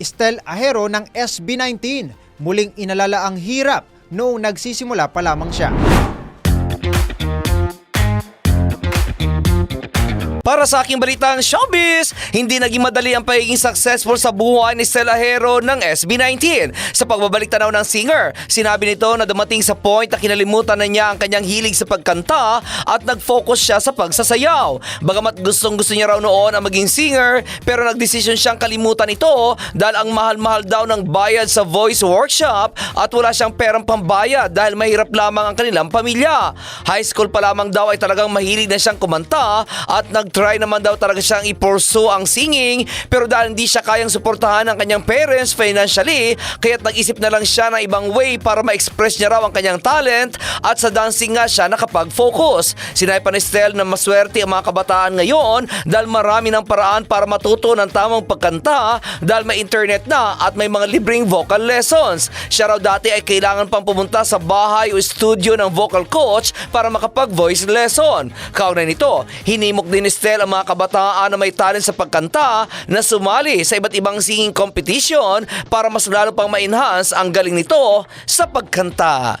Estel Ahero ng SB19. Muling inalala ang hirap noong nagsisimula pa lamang siya. Para sa aking balitang showbiz, hindi naging madali ang pagiging successful sa buhay ni Stella Hero ng SB19. Sa pagbabalik tanaw ng singer, sinabi nito na dumating sa point na kinalimutan na niya ang kanyang hilig sa pagkanta at nag-focus siya sa pagsasayaw. Bagamat gustong gusto niya raw noon ang maging singer, pero nagdesisyon siyang kalimutan ito dahil ang mahal-mahal daw ng bayad sa voice workshop at wala siyang perang pambayad dahil mahirap lamang ang kanilang pamilya. High school pa lamang daw ay talagang mahilig na siyang kumanta at nag-try naman daw talaga siyang i-pursue ang singing pero dahil hindi siya kayang suportahan ng kanyang parents financially kaya't nag-isip na lang siya ng ibang way para ma-express niya raw ang kanyang talent at sa dancing nga siya nakapag-focus. Sinabi pa ni Stel na maswerte ang mga kabataan ngayon dahil marami ng paraan para matuto ng tamang pagkanta dahil may internet na at may mga libreng vocal lessons. Siya raw dati ay kailangan pang pumunta sa bahay o studio ng vocal coach para makapag-voice lesson. Kaunay nito, hinimok din ni Stel ang mga kabataan na may talent sa pagkanta na sumali sa iba't ibang singing competition para mas lalo pang ma-enhance ang galing nito sa pagkanta.